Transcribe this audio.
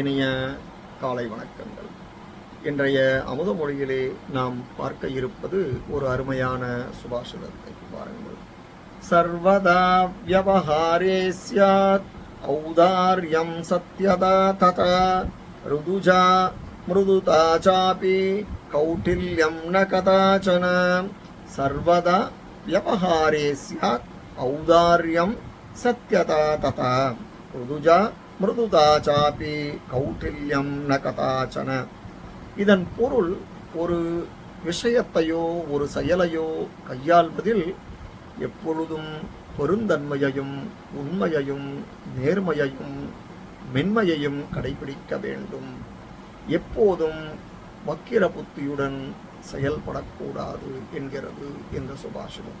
இனிய காலை வணக்கங்கள். இன்றைய அமுத மொழியிலே நாம் பார்க்க இருப்பது ஒரு அருமையான சுபாஷிதத்தை பாருங்கள். சர்வதா வியவஹாரே சியாத் ஔதாரியம் சத்யதா ததா ருதுஜா மிருதுதா சாபி கௌட்டில்யம் ந கதாச்சன. சர்வதா வியவஹாரே சியாத் ஔதாரியம் சத்யதா ததா ருதுஜா மிருதுதா சாபி கௌட்டில்யம் ந கதாச்சன இதன் பொருள் ஒரு விஷயத்தையோ ஒரு செயலையோ கையாள்வதில் எப்பொழுதும் பெருந்தன்மையையும் உண்மையையும் நேர்மையையும் மென்மையையும் கடைபிடிக்க வேண்டும். எப்போதும் வக்கிர புத்தியுடன் செயல்படக்கூடாது என்கிறது இந்த சுபாஷிதம்.